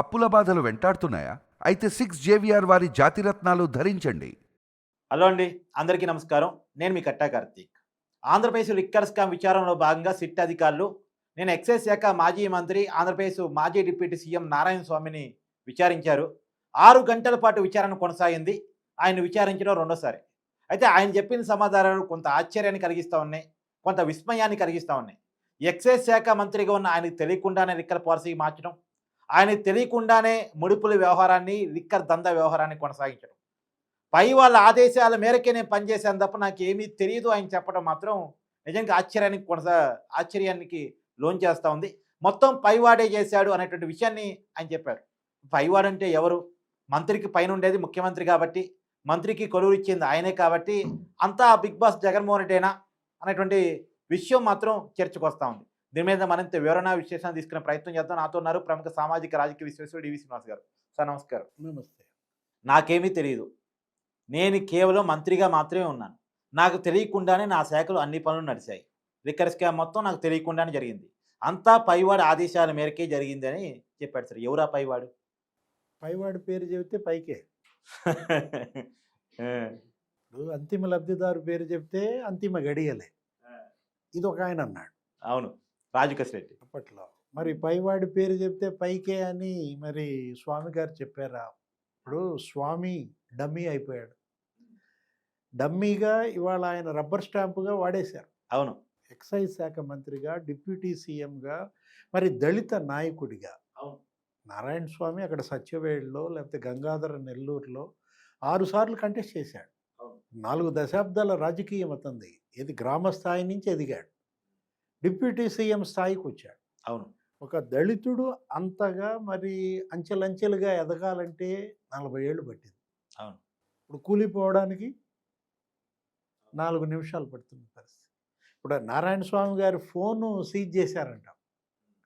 అప్పుల బాధలు వెంటాడుతున్నాయా? అయితే సిక్స్ జేవిఆర్ వారి జాతిరత్నాలు ధరించండి. హలో అండి అందరికీ నమస్కారం. నేను మీ కట్టా కార్తీక్. ఆంధ్రప్రదేశ్ లిక్కర్ స్కామ్ విచారణలో భాగంగా సిట్ అధికారులు నేను ఎక్సైజ్ శాఖ మాజీ మంత్రి ఆంధ్రప్రదేశ్ మాజీ డిప్యూటీ సీఎం నారాయణ స్వామిని విచారించారు. ఆరు గంటల పాటు విచారణ కొనసాగింది. ఆయన విచారించడం రెండోసారి. అయితే ఆయన చెప్పిన సమాధానాలు కొంత ఆశ్చర్యాన్ని కలిగిస్తూ ఉన్నాయి కొంత విస్మయాన్ని కలిగిస్తూ ఉన్నాయి. ఎక్సైజ్ శాఖ మంత్రిగా ఉన్న ఆయనకు తెలియకుండానే లిక్కర్ పాలసీ మార్చడం ఆయన తెలియకుండానే ముడుపుల వ్యవహారాన్ని లిక్కర్ దందా వ్యవహారాన్ని కొనసాగించడం. పై వాళ్ళ ఆదేశాల మేరకే నేను పనిచేశాను తప్ప నాకు ఏమీ తెలియదు ఆయన చెప్పడం మాత్రం నిజంగా ఆశ్చర్యానికి కొనసా ఆశ్చర్యానికి లోన్ చేస్తూ ఉంది. మొత్తం పైవాడే చేశాడు అనేటువంటి విషయాన్ని ఆయన చెప్పారు. పైవాడు అంటే ఎవరు? మంత్రికి పైన ఉండేది ముఖ్యమంత్రి కాబట్టి మంత్రికి కొలువు ఇచ్చింది ఆయనే కాబట్టి అంతా బిగ్ బాస్ జగన్మోహన్ రెడ్డేనా అనేటువంటి విషయం మాత్రం చర్చకు వస్తూ ఉంది. దీని మీద మరింత వివరణ విశ్లేషణ తీసుకునే ప్రయత్నం చేద్దాం. నాతో ఉన్నారు ప్రముఖ సామాజిక రాజకీయ విశ్లేషకుడు డివి శ్రీనివాస్ గారు. సార్ నమస్కారం. నమస్తే. నాకేమీ తెలియదు నేను కేవలం మంత్రిగా మాత్రమే ఉన్నాను. నాకు తెలియకుండానే నా శాఖలో అన్ని పనులు నడిచాయి. లిక్కర్ స్కామ్ మొత్తం నాకు తెలియకుండానే జరిగింది. అంతా పైవాడి ఆదేశాల మేరకే జరిగింది అని చెప్పాడు సార్. ఎవరా పైవాడు? పైవాడి పేరు చెబితే పైకే. ఇప్పుడు అంతిమ లబ్ధిదారు పేరు చెప్తే అంతిమ గడియలే. ఇది ఒక ఆయన అన్నాడు. అవును. రాజుకస్ రెడ్డి అప్పట్లో. మరి పైవాడి పేరు చెప్తే పైకే అని మరి స్వామి గారు చెప్పారా? ఇప్పుడు స్వామి డమ్మీ అయిపోయాడు. డమ్మీగా ఇవాళ ఆయన రబ్బర్ స్టాంపుగా వాడేశారు. అవును. ఎక్సైజ్ శాఖ మంత్రిగా డిప్యూటీ సీఎంగా మరి దళిత నాయకుడిగా. అవును. నారాయణ స్వామి అక్కడ సత్యవేడులో లేకపోతే గంగాధర నెల్లూరులో ఆరు సార్లు కంటెస్ట్ చేశాడు. నాలుగు దశాబ్దాల రాజకీయం అతంది ఇది గ్రామ స్థాయి నుంచి ఎదిగాడు. డిప్యూటీ సీఎం స్థాయికి వచ్చాడు అవును. ఒక దళితుడు అంతగా మరి అంచెలంచెలుగా ఎదగాలంటే నలభై ఏళ్ళు పట్టింది. అవును. ఇప్పుడు కూలిపోవడానికి నాలుగు నిమిషాలు పడుతుంది పరిస్థితి. ఇప్పుడు నారాయణ స్వామి గారి ఫోను సీజ్ చేశారంట.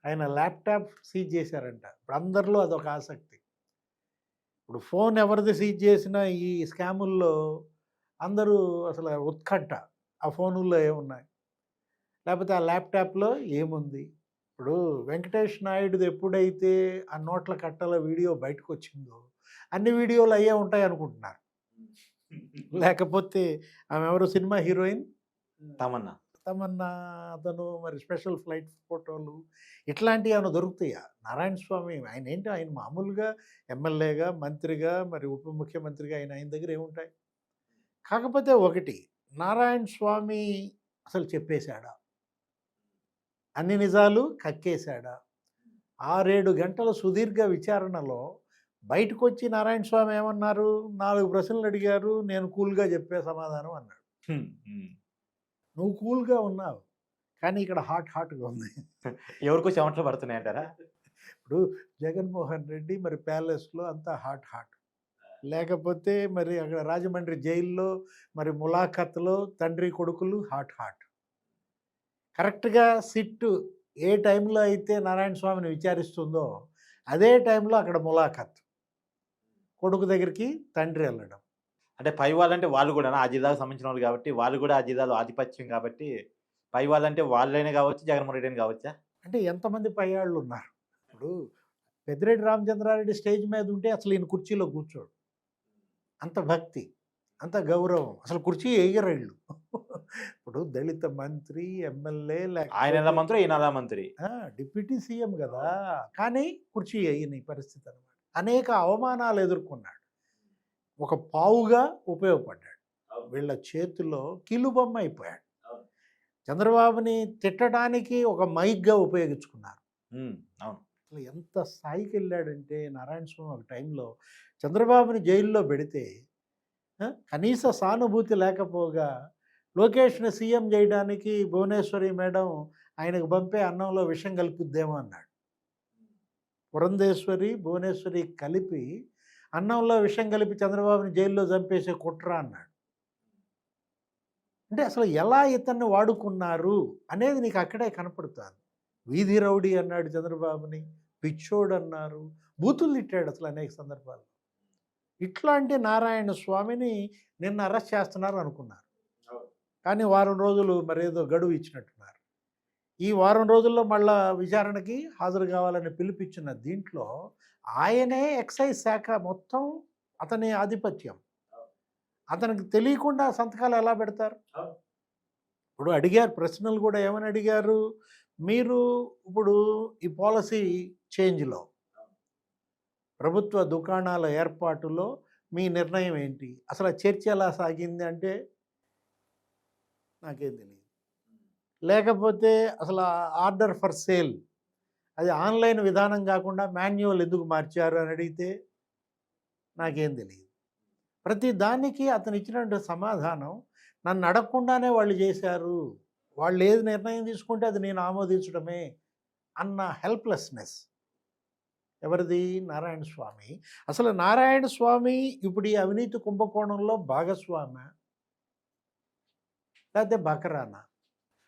ఆయన ల్యాప్టాప్ సీజ్ చేశారంట. ఇప్పుడు అందరిలో అదొక ఆసక్తి. ఇప్పుడు ఫోన్ ఎవరిది సీజ్ చేసినా ఈ స్కాముల్లో అందరూ అసలు ఉత్కంఠ. ఆ ఫోనుల్లో ఏమున్నాయి? లేకపోతే ఆ ల్యాప్టాప్లో ఏముంది? ఇప్పుడు వెంకటేష్ నాయుడుది ఎప్పుడైతే ఆ నోట్ల కట్టల వీడియో బయటకు వచ్చిందో అన్ని వీడియోలు అయ్యే ఉంటాయి అనుకుంటున్నారు. లేకపోతే ఆమె ఎవరు సినిమా హీరోయిన్? తమన్నా. తమన్నా అతను మరి స్పెషల్ ఫ్లైట్ ఫోటోలు ఇట్లాంటివి ఏమైనా దొరుకుతాయా? నారాయణ స్వామి ఆయన ఏంటి? ఆయన మామూలుగా ఎమ్మెల్యేగా మంత్రిగా మరి ఉప ముఖ్యమంత్రిగా ఆయన ఆయన దగ్గర ఏముంటాయి? కాకపోతే ఒకటి నారాయణ స్వామి అసలు చెప్పేశాడా? అన్ని నిజాలు కక్కేశాడా? ఆరేడు గంటల సుదీర్ఘ విచారణలో బయటకు వచ్చి నారాయణ స్వామి ఏమన్నారు? నాలుగు ప్రశ్నలు అడిగారు నేను కూల్గా చెప్పే సమాధానం అన్నాడు. నువ్వు కూల్గా ఉన్నావు కానీ ఇక్కడ హాట్ హాట్గా ఉంది. ఎవరికో చెమటలు పడుతున్నాయంటారా? ఇప్పుడు జగన్మోహన్ రెడ్డి మరి ప్యాలెస్లో అంతా హాట్ హాట్. లేకపోతే మరి అక్కడ రాజమండ్రి జైల్లో మరి ములాఖత్లో తండ్రి కొడుకులు హాట్ హాట్. కరెక్ట్గా సిట్టు ఏ టైంలో అయితే నారాయణ స్వామిని విచారిస్తుందో అదే టైంలో అక్కడ ములాఖత్. కొడుకు దగ్గరికి తండ్రి వెళ్ళడం. అంటే పై వాళ్ళంటే వాళ్ళు కూడా ఆ జిల్లాకు సంబంధించిన వాళ్ళు కాబట్టి వాళ్ళు కూడా ఆ జిల్లాలో ఆధిపత్యం కాబట్టి పై వాళ్ళంటే వాళ్ళైనా కావచ్చు జగన్మోహన్ రెడ్డి అని కావచ్చా? అంటే ఎంతమంది పయ్యాళ్ళు ఉన్నారు? ఇప్పుడు పెద్దిరెడ్డి రామచంద్రారెడ్డి స్టేజ్ మీద ఉంటే అసలు ఈయన కుర్చీలో కూర్చోడు. అంత భక్తి. అంత గౌరవం. అసలు కుర్చీ ఎయ్యరేళ్ళు ఇప్పుడు దళిత మంత్రి ఎమ్మెల్యే ఆయన మంత్రి ఈయన మంత్రి? డిప్యూటీ సీఎం కదా. కానీ కుర్చీ వేయని పరిస్థితి అనమాట అనేక అవమానాలు ఎదుర్కొన్నాడు. ఒక పావుగా ఉపయోగపడ్డాడు. వీళ్ళ చేతిలో కీలుబొమ్మ అయిపోయాడు. చంద్రబాబుని తిట్టడానికి ఒక మైక్గా ఉపయోగించుకున్నారు. అవును. అసలు ఎంత స్థాయికి వెళ్ళాడంటే నారాయణ స్వామి ఒక టైంలో చంద్రబాబుని జైల్లో పెడితే కనీస సానుభూతి లేకపోగా లోకేష్ని సీఎం చేయడానికి భువనేశ్వరి మేడం ఆయనకు పంపే అన్నంలో విషం కలుపుద్దేమో అన్నాడు. పురంధేశ్వరి భువనేశ్వరి కలిపి అన్నంలో విషం కలిపి చంద్రబాబుని జైల్లో చంపేసే కుట్ర అన్నాడు. అంటే అసలు ఎలా ఇతన్ని వాడుకున్నారు అనేది నీకు అక్కడే కనపడుతుంది. వీధి రౌడీ అన్నాడు చంద్రబాబుని పిచ్చోడు అన్నారు బూతులు తిట్టాడు అసలు అనేక సందర్భాలు ఇట్లాంటి నారాయణ స్వామిని నిన్న అరెస్ట్ చేస్తున్నారు అనుకున్నారు. కానీ వారం రోజులు మరేదో గడువు ఇచ్చినట్టున్నారు. ఈ వారం రోజుల్లో మళ్ళా విచారణకి హాజరు కావాలని పిలిపించిన దీంట్లో ఆయనే ఎక్సైజ్ శాఖ మొత్తం అతని ఆధిపత్యం. అతనికి తెలియకుండా సంతకాలు ఎలా పెడతారు. ఇప్పుడు అడిగారు ప్రశ్నలు కూడా ఏమని అడిగారు? మీరు ఇప్పుడు ఈ పాలసీ చేంజ్లో ప్రభుత్వ దుకాణాల ఏర్పాటులో మీ నిర్ణయం ఏంటి? అసలు చర్చ ఎలా సాగింది అంటే నాకేం తెలియదు లేకపోతే అసలు ఆర్డర్ ఫర్ సేల్ అది ఆన్లైన్ విధానం కాకుండా మాన్యువల్ ఎందుకు మార్చారు అని అడిగితే నాకేం తెలియదు ప్రతి దానికి అతను ఇచ్చినటువంటి సమాధానం నన్ను అడగకుండానే వాళ్ళు చేశారు. వాళ్ళు ఏది నిర్ణయం తీసుకుంటే అది నేను ఆమోదించడమే అన్న హెల్ప్లెస్నెస్ ఎవరిది? నారాయణ స్వామి. అసలు నారాయణ స్వామి ఇప్పుడు ఈ అవినీతి కుంభకోణంలో భాగస్వామి? లేకపోతే బకరానా?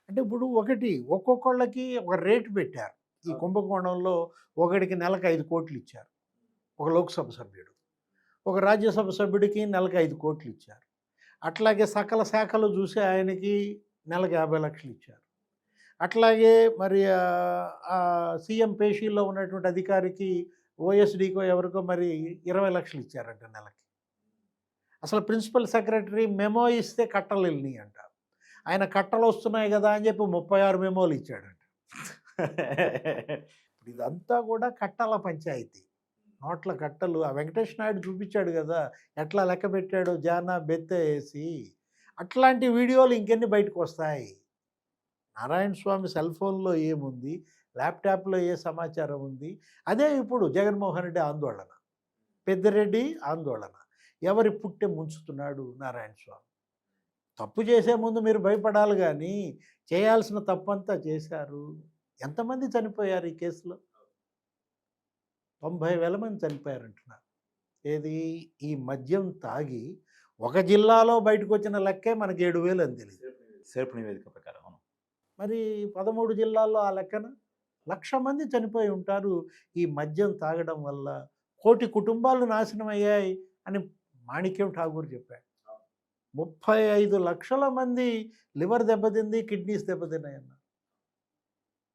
అంటే ఇప్పుడు ఒకటి ఒక్కొక్కళ్ళకి ఒక రేటు పెట్టారు. ఈ కుంభకోణంలో ఒకడికి నెలకు ఐదు కోట్లు ఇచ్చారు. ఒక లోక్సభ సభ్యుడు. ఒక రాజ్యసభ సభ్యుడికి నెలకు ఐదు కోట్లు ఇచ్చారు. అట్లాగే సకల శాఖలు చూసి ఆయనకి నెలకు యాభై లక్షలు ఇచ్చారు. అట్లాగే మరి సీఎం పేషీలో ఉన్నటువంటి అధికారికి ఓఎస్డీకో ఎవరికో మరి ఇరవై లక్షలు ఇచ్చారంట నెలకి. అసలు ప్రిన్సిపల్ సెక్రటరీ మెమో ఇస్తే కట్టలు వెళ్ళినాయి అంట. ఆయన కట్టలు వస్తున్నాయి కదా అని చెప్పి ముప్పై ఆరు మెమోలు ఇచ్చాడంట. ఇప్పుడు ఇదంతా కూడా కట్టల పంచాయతీ. నోట్ల కట్టలు. ఆ వెంకటేష్ నాయుడు చూపించాడు కదా ఎట్లా లెక్క పెట్టాడు జానా బెత్త వేసి. అట్లాంటి వీడియోలు ఇంకెన్ని బయటకు వస్తాయి? నారాయణ స్వామి సెల్ ఫోన్లో ఏముంది? ల్యాప్టాప్లో ఏ సమాచారం ఉంది? అదే ఇప్పుడు జగన్మోహన్ రెడ్డి ఆందోళన. పెద్దిరెడ్డి ఆందోళన. ఎవరి పుట్టె ముంచుతున్నాడు నారాయణ స్వామి? తప్పు చేసే ముందు మీరు భయపడాలి కానీ చేయాల్సిన తప్పంతా చేశారు. ఎంతమంది చనిపోయారు ఈ కేసులో? తొంభై వేల మంది చనిపోయారంటున్నారు. ఏది? ఈ మద్యం తాగి ఒక జిల్లాలో బయటకు వచ్చిన లెక్కే మనకి ఏడు వేలు అని తెలియదు. సేపు నివేదిక మరి పదమూడు జిల్లాల్లో ఆ లెక్కన లక్ష మంది చనిపోయి ఉంటారు. ఈ మద్యం తాగడం వల్ల కోటి కుటుంబాలు నాశనం అయ్యాయి అని మాణిక్యం ఠాగూర్ చెప్పాడు. ముప్పై ఐదు లక్షల మంది లివర్ దెబ్బతింది కిడ్నీస్ దెబ్బతిన్నాయన్న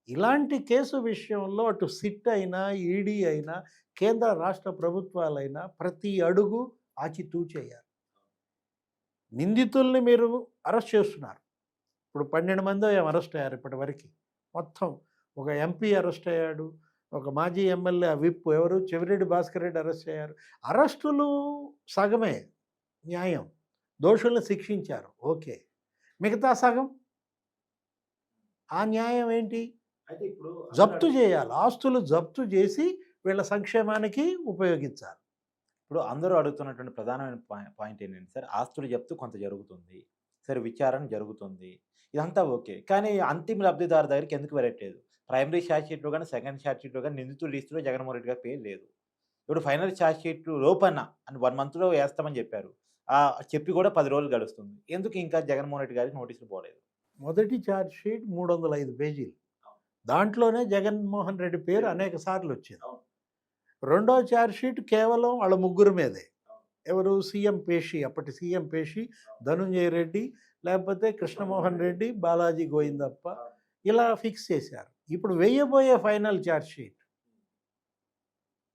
ఇలాంటి కేసు విషయంలో అటు సిట్ అయినా ఈడీ అయినా కేంద్ర రాష్ట్ర ప్రభుత్వాలైనా ప్రతి అడుగు ఆచితూచేయాలి. నిందితుల్ని మీరు అరెస్ట్ చేస్తున్నారు. ఇప్పుడు పన్నెండు మంది ఏం అరెస్ట్ అయ్యారు ఇప్పటి వరకు? మొత్తం ఒక ఎంపీ అరెస్ట్ అయ్యాడు ఒక మాజీ ఎమ్మెల్యే విప్ ఎవరు? చెవిరెడ్డి భాస్కర్ రెడ్డి అరెస్ట్ అయ్యారు. అరెస్టులు సగమే న్యాయం. దోషుల్ని శిక్షించారు. ఓకే. మిగతా సగం? ఆ న్యాయం ఏంటి? అయితే ఇప్పుడు జప్తు చేయాలి. ఆస్తులు జప్తు చేసి వీళ్ళ సంక్షేమానికి ఉపయోగించాలి. ఇప్పుడు అందరూ అడుగుతున్నటువంటి ప్రధానమైన పాయి- పాయింట్ ఏంటంటే సార్ ఆస్తులు జప్తు కొంత జరుగుతుంది. సరే విచారణ జరుగుతుంది. ఇదంతా ఓకే. కానీ అంతిమ లబ్ధిదారు దగ్గరికి ఎందుకు వెళ్ళట్లేదు? ప్రైమరీ ఛార్జ్ షీట్లో కానీ సెకండ్ ఛార్జ్ షీట్లో కానీ నిందితుల లిస్టులో జగన్మోహన్ రెడ్డి గారి పేరు లేదు. ఇప్పుడు ఫైనల్ ఛార్జ్ షీట్ లోపన్న అని వన్ మంత్లో వేస్తామని చెప్పారు. ఆ చెప్పి కూడా పది రోజులు గడుస్తుంది. ఎందుకు ఇంకా జగన్మోహన్ రెడ్డి గారికి నోటీసులు పోలేదు? మొదటి ఛార్జ్ షీట్ మూడు వందల ఐదు పేజీలు దాంట్లోనే జగన్మోహన్ రెడ్డి పేరు అనేక సార్లు వచ్చింది. రెండో ఛార్జ్ షీట్ కేవలం వాళ్ళ ముగ్గురు మీదే. ఎవరు? సీఎం పేషి. అప్పటి సీఎం పేషి ధనుంజయ రెడ్డి లేకపోతే కృష్ణమోహన్ రెడ్డి బాలాజీ గోవిందప్ప ఇలా ఫిక్స్ చేశారు. ఇప్పుడు వేయబోయే ఫైనల్ ఛార్జ్ షీట్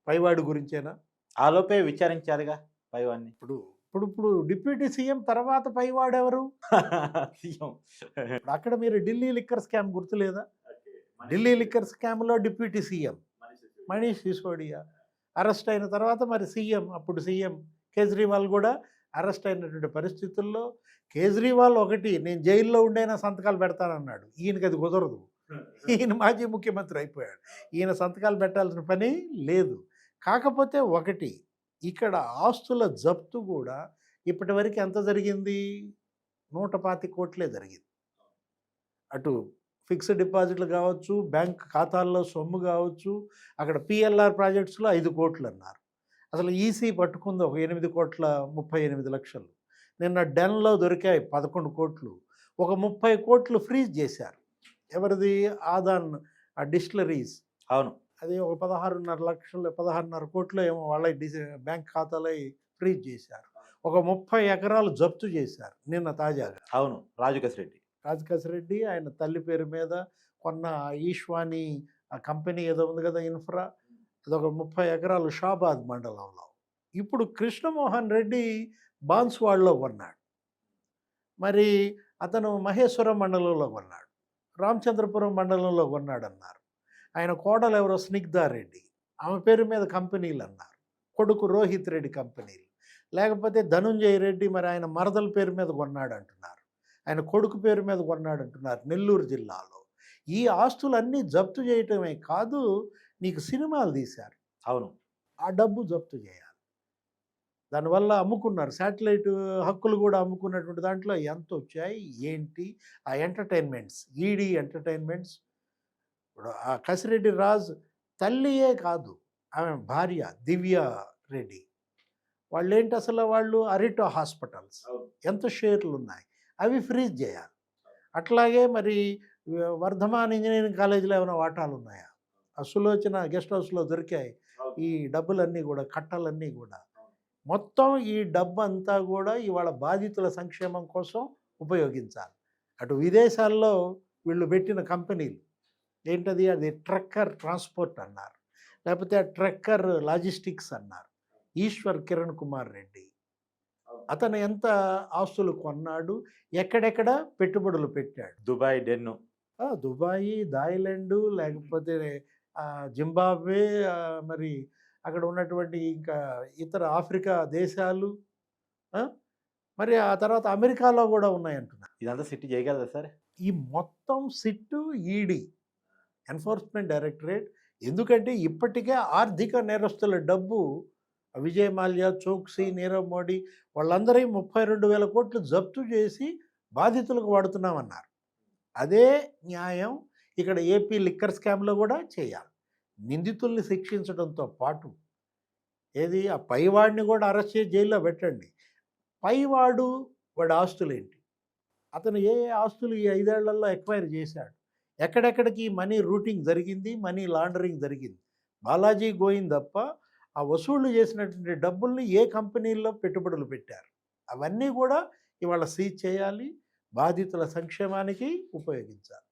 పైవాడి గురించేనా? ఆలోపే విచారించాలిగా పైవాన్ని ఇప్పుడు ఇప్పుడు ఇప్పుడు డిప్యూటీ సీఎం తర్వాత పైవాడు ఎవరు? సీఎం. అక్కడ మీరు ఢిల్లీ లిక్కర్ స్కామ్ గుర్తులేదా? ఢిల్లీ లిక్కర్ స్కామ్లో deputy CM. Manish Sisodia arrest అయిన తర్వాత మరి సీఎం అప్పుడు సీఎం కేజ్రీవాల్ కూడా అరెస్ట్ అయినటువంటి పరిస్థితుల్లో కేజ్రీవాల్ ఒకటి నేను జైల్లో ఉండైనా సంతకాలు పెడతానన్నాడు. ఈయనకి అది కుదరదు. ఈయన మాజీ ముఖ్యమంత్రి అయిపోయాడు. ఈయన సంతకాలు పెట్టాల్సిన పని లేదు. కాకపోతే ఒకటి ఇక్కడ ఆస్తుల జప్తు కూడా ఇప్పటివరకు ఎంత జరిగింది? నూట పాతి కోట్లే జరిగింది. అటు ఫిక్స్డ్ డిపాజిట్లు కావచ్చు బ్యాంక్ ఖాతాల్లో సొమ్ము కావచ్చు అక్కడ పిఎల్ఆర్ ప్రాజెక్ట్స్లో ఐదు కోట్లు అన్నారు అసలు ఈసీ పట్టుకుంది ఒక ఎనిమిది కోట్ల ముప్పై ఎనిమిది లక్షలు. నిన్న డెన్లో దొరికాయి పదకొండు కోట్లు. ఒక ముప్పై కోట్లు ఫ్రీజ్ చేశారు. ఎవరిది? ఆదాన్ ఆ డిస్టిలరీస్. అవును. అది ఒక పదహారున్నర లక్షలు పదహారున్నర కోట్లు ఏమో వాళ్ళ డిసి బ్యాంక్ ఖాతాలో ఫ్రీజ్ చేశారు. ఒక ముప్పై ఎకరాలు జప్తు చేశారు నిన్న తాజాగా. అవును రాజుకేశ్ రెడ్డి. ఆయన తల్లి పేరు మీద కొన్న ఈశ్వాని కంపెనీ ఏదో ఉంది కదా ఇన్ఫ్రా అదొక ముప్పై ఎకరాలు షాబాద్ మండలంలో. ఇప్పుడు కృష్ణమోహన్ రెడ్డి బాన్స్వాడ్లో కొన్నాడు మరి అతను మహేశ్వరం మండలంలో కొన్నాడు రామచంద్రపురం మండలంలో కొన్నాడు అన్నారు ఆయన కోడలు ఎవరో స్నిగ్ధారెడ్డి. ఆమె పేరు మీద కంపెనీలు అన్నారు. కొడుకు రోహిత్ రెడ్డి కంపెనీలు. లేకపోతే ధనుంజయ రెడ్డి మరి ఆయన మరదల పేరు మీద కొన్నాడు అంటున్నారు ఆయన కొడుకు పేరు మీద కొన్నాడు అంటున్నారు నెల్లూరు జిల్లాలో. ఈ ఆస్తులన్నీ జప్తు చేయటమే కాదు నీకు సినిమాలు తీశారు. అవును. ఆ డబ్బు జప్తు చేయాలి. దానివల్ల అమ్ముకున్నారు. శాటిలైట్ హక్కులు కూడా అమ్ముకున్నటువంటి దాంట్లో ఎంత వచ్చాయి. ఏంటి? ఆ ఎంటర్టైన్మెంట్స్ ఈడీ ఎంటర్టైన్మెంట్స్. ఇప్పుడు ఆ కసిరెడ్డి రాజ్ తల్లియే కాదు ఆమె భార్య దివ్య రెడ్డి. వాళ్ళు ఏంటి అసలు వాళ్ళు? అరిటో హాస్పిటల్స్. ఎంత షేర్లు ఉన్నాయి అవి ఫ్రీజ్ చేయాలి. అట్లాగే మరి వర్ధమాన్ ఇంజనీరింగ్ కాలేజీలో ఏమైనా వాటాలు ఉన్నాయా ఆ సులోచన గెస్ట్ హౌస్లో దొరికాయి. ఈ డబ్బులన్నీ కూడా కట్టలన్నీ కూడా. మొత్తం ఈ డబ్బు అంతా కూడా ఇవాళ బాధితుల సంక్షేమం కోసం ఉపయోగించాలి. అటు విదేశాల్లో వీళ్ళు పెట్టిన కంపెనీలు. ఏంటది? అది ట్రక్కర్ ట్రాన్స్పోర్ట్ అన్నారు. లేకపోతే ట్రక్కర్ లాజిస్టిక్స్ అన్నారు. ఈశ్వర్ కిరణ్ కుమార్ రెడ్డి. అతను ఎంత ఆస్తులు కొన్నాడు? ఎక్కడెక్కడ పెట్టుబడులు పెట్టాడు? దుబాయ్ డెన్ను. దుబాయి థాయిలాండ్ లేకపోతే జింబాబ్వే మరి అక్కడ ఉన్నటువంటి ఇంకా ఇతర ఆఫ్రికా దేశాలు మరి ఆ తర్వాత అమెరికాలో కూడా ఉన్నాయంటున్నారు ఇదంతా సిట్టి చేయగలదా సార్? ఈ మొత్తం సిట్టు ఈడీ ఎన్ఫోర్స్మెంట్ డైరెక్టరేట్. ఎందుకంటే ఇప్పటికే ఆర్థిక నేరస్తుల డబ్బు విజయ్ మాల్యా చోక్సీ నీరవ్ మోడీ వాళ్ళందరి ముప్పై రెండు వేల కోట్లు జప్తు చేసి బాధితులకు వాడుతున్నామన్నారు. అదే న్యాయం ఇక్కడ ఏపీ లిక్కర్ స్కామ్లో కూడా చేయాలి. నిందితుల్ని శిక్షించడంతో పాటు ఏది? ఆ పైవాడిని కూడా అరెస్ట్ చేసి జైల్లో పెట్టండి. పైవాడు వాడి ఆస్తులు ఏంటి అతను ఏ ఏ ఆస్తులు ఈ ఐదేళ్ళలో ఎక్వైర్ చేశాడు? ఎక్కడెక్కడికి మనీ రూటింగ్ జరిగింది? మనీ లాండరింగ్ జరిగింది? బాలాజీ గోయింగ్ తప్ప ఆ వసూళ్ళు చేసినటువంటి డబ్బుల్ని ఏ కంపెనీల్లో పెట్టుబడులు పెట్టారు? అవన్నీ కూడా ఇవాళ సీజ్ చేయాలి. బాధితుల సంక్షేమానికి ఉపయోగించాలి.